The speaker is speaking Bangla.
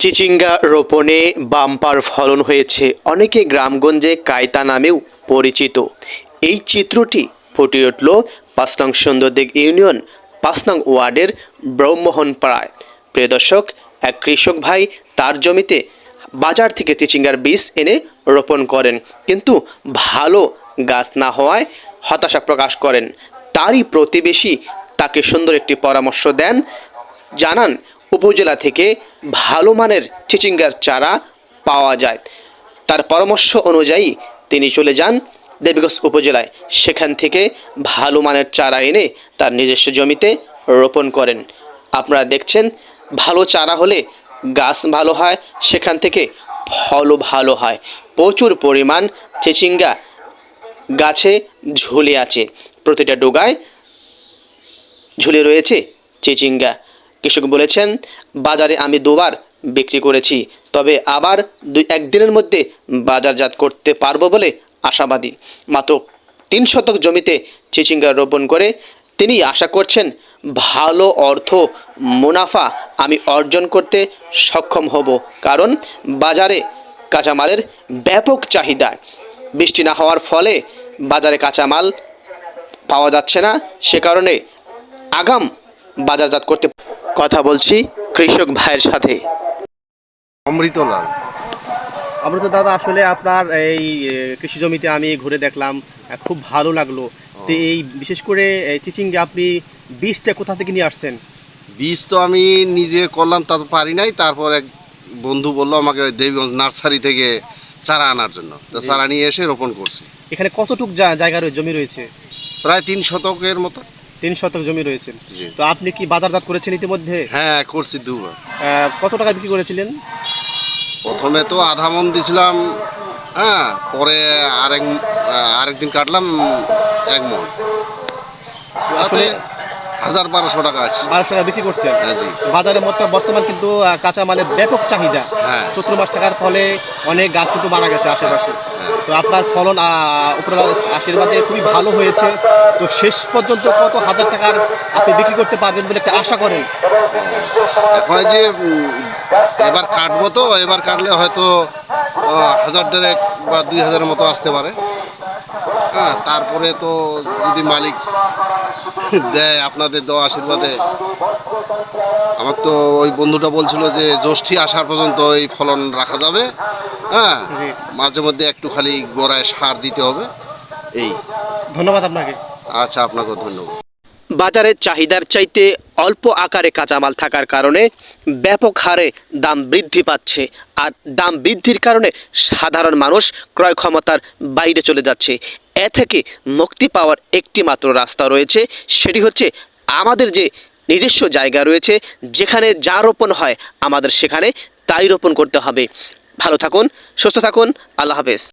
চিচিঙ্গা রোপণে বাম্পার ফলন হয়েছে। অনেকে গ্রামগঞ্জে কায়তা নামেও পরিচিত। এই চিত্রটি ফুটে উঠল পাঁচ নং সুন্দরদিক ইউনিয়ন পাঁচ নং ওয়ার্ডের ব্রহ্মোহনপাড়ায়। প্রিয় দর্শক, এক কৃষক ভাই তার জমিতে বাজার থেকে চিচিঙ্গার বীজ এনে রোপণ করেন। কিন্তু ভালো গাছ না হওয়ায় হতাশা প্রকাশ করেন। তারই প্রতিবেশী তাকে সুন্দর একটি পরামর্শ দেন। জানান উপজেলা থেকে ভালো মানের চিচিঙ্গার চারা পাওয়া যায়। তার পরামর্শ অনুযায়ী তিনি চলে যান দেবীগঞ্জ উপজেলায়। সেখান থেকে ভালো মানের চারা এনে তার নিজস্ব জমিতে রোপণ করেন। আপনারা দেখছেন, ভালো চারা হলে গাছ ভালো হয়, সেখান থেকে ফলও ভালো হয়। প্রচুর পরিমাণ চিচিঙ্গা গাছে ঝুলে আছে। প্রতিটা ডোগায় ঝুলে রয়েছে চিচিঙ্গা। কৃষক বলেছেন, বাজারে আমি দুবার বিক্রি করেছি, তবে আবার দুই একদিনের মধ্যে বাজারজাত করতে পারব বলে আশাবাদী। মাত্র তিন শতক জমিতে চিচিঙ্গা রোপণ করে তিনি আশা করছেন, ভালো অর্থ মুনাফা আমি অর্জন করতে সক্ষম হব, কারণ বাজারে কাঁচামালের ব্যাপক চাহিদা। বৃষ্টি না হওয়ার ফলে বাজারে কাঁচামাল পাওয়া যাচ্ছে না, সে কারণে আগাম বাজারজাত করতে কথা বলছি কৃষক ভাইয়ের সাথে। অমৃতলাল। অমৃত দাদা আসলে আপনার এই কৃষি জমিতে আমি ঘুরে দেখলাম খুব ভালো লাগল। তো এই বিশেষ করে এই চিচিঙ্গে আপনি বীজটা কোথা থেকে নিয়ে আসছেন? বীজ তো আমি নিজে করলাম তা তো পারি নাই। তারপর এক বন্ধু বলল আমাকে ওই দেবীগঞ্জ নার্সারি থেকে চারা আনার জন্য। তো চারা নিয়ে এসে রোপণ করছি। এখানে কতটুক জায়গা রয়ে- জমি রয়েছে? প্রায় তিন শতকের মতো। তিন শতক জমি রয়েছে। জি। তো আপনি কি বাজারজাত করেছেন ইতিমধ্যে? হ্যাঁ করছি দুবার। আহ, কত টাকা বিক্রি করেছিলেন? প্রথমে তো আধা মন দিছিলাম হ্যাঁ পরে আরেক আরেকদিন কাটলাম এক মন। তো আসলে আসলে হাজার বারোশো টাকা আছে। বারোশো টাকা বিক্রি করছেন? হ্যাঁ বাজারে মতো বর্তমান কিন্তু কাঁচামালের ব্যাপক চাহিদা। হ্যাঁ। চৈত্র মাস থাকার ফলে অনেক গাছ কিন্তু মারা গেছে আশেপাশে। হ্যাঁ। তো আপনার ফলন উপর আশীর্বাদে খুবই ভালো হয়েছে। তো শেষ পর্যন্ত কত হাজার টাকার আপনি বিক্রি করতে পারবেন বলে একটা আশা করেন? এখন যে এবার কাটবো তো এবার কাটলে হয়তো হাজার দেড়েক বা দুই হাজারের মতো আসতে পারে। হ্যাঁ তারপরে তো যদি মালিক দেয় আপনাদের দেওয়া আশীর্বাদে। আমার তো ওই বন্ধুটা বলছিল যে জ্যৈষ্ঠী আসার পর্যন্ত এই ফলন রাখা যাবে। হ্যাঁ মাঝে মধ্যে একটু খালি গোড়ায় সার দিতে হবে। এই। ধন্যবাদ আপনাকে। আচ্ছা আপনাকেও ধন্যবাদ। বাজারে চাহিদার চাইতে অল্প আকারে কাঁচামাল থাকার কারণে ব্যাপক হারে দাম বৃদ্ধি পাচ্ছে। আর দাম বৃদ্ধির কারণে সাধারণ মানুষ ক্রয় ক্ষমতার বাইরে চলে যাচ্ছে। এ থেকে মুক্তি পাওয়ার একটি মাত্র রাস্তা রয়েছে, সেটি হচ্ছে আমাদের যে নিজস্ব জায়গা রয়েছে, যেখানে যা রোপণ হয় আমাদের সেখানে তাই রোপণ করতে হবে। ভালো থাকুন, সুস্থ থাকুন, আল্লাহ হাফেজ।